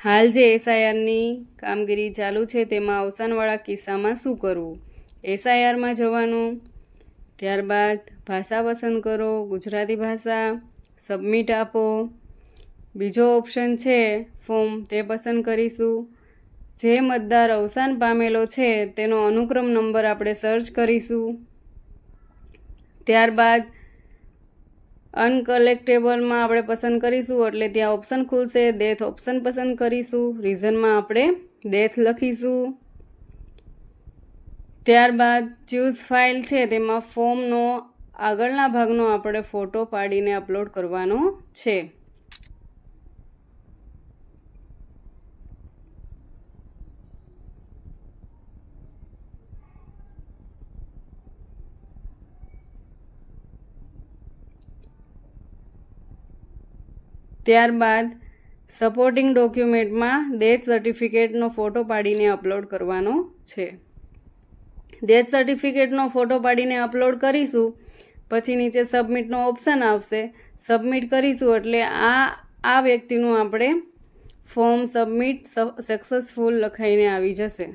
હાલ જે એસઆઈઆરની કામગીરી ચાલુ છે તેમાં અવસાનવાળા કિસ્સામાં શું કરવું? એસઆઈઆરમાં જવાનું, ત્યારબાદ ભાષા પસંદ કરો, ગુજરાતી ભાષા સબમિટ આપો. બીજો ઓપ્શન છે ફોર્મ, તે પસંદ કરીશું. જે મતદાર અવસાન પામેલો છે તેનો અનુક્રમ નંબર આપણે સર્ચ કરીશું. ત્યારબાદ અનકલેક્ટેબલમાં આપણે પસંદ કરીશું, એટલે ત્યાં ઓપ્શન ખુલશે ડેથ ઓપ્શન પસંદ કરીશું રીઝનમાં આપણે ડેથ લખીશું. ત્યારબાદ ચૂઝ ફાઇલ છે, તેમાં ફોર્મનો આગળના ભાગનો આપણે ફોટો પાડીને અપલોડ કરવાનો છે. ત્યારબાદ સપોર્ટિંગ ડોક્યુમેન્ટમાં ડેથ સર્ટિફિકેટનો ફોટો પાડીને અપલોડ કરવાનો છે. ડેથ સર્ટિફિકેટનો ફોટો પાડીને અપલોડ કરીશું, પછી નીચે સબમિટનો ઓપ્શન આવશે. સબમિટ કરીશું એટલે આ આ વ્યક્તિનું આપણે ફોર્મ સબમિટ સક્સેસફુલ લખાઈને આવી જશે.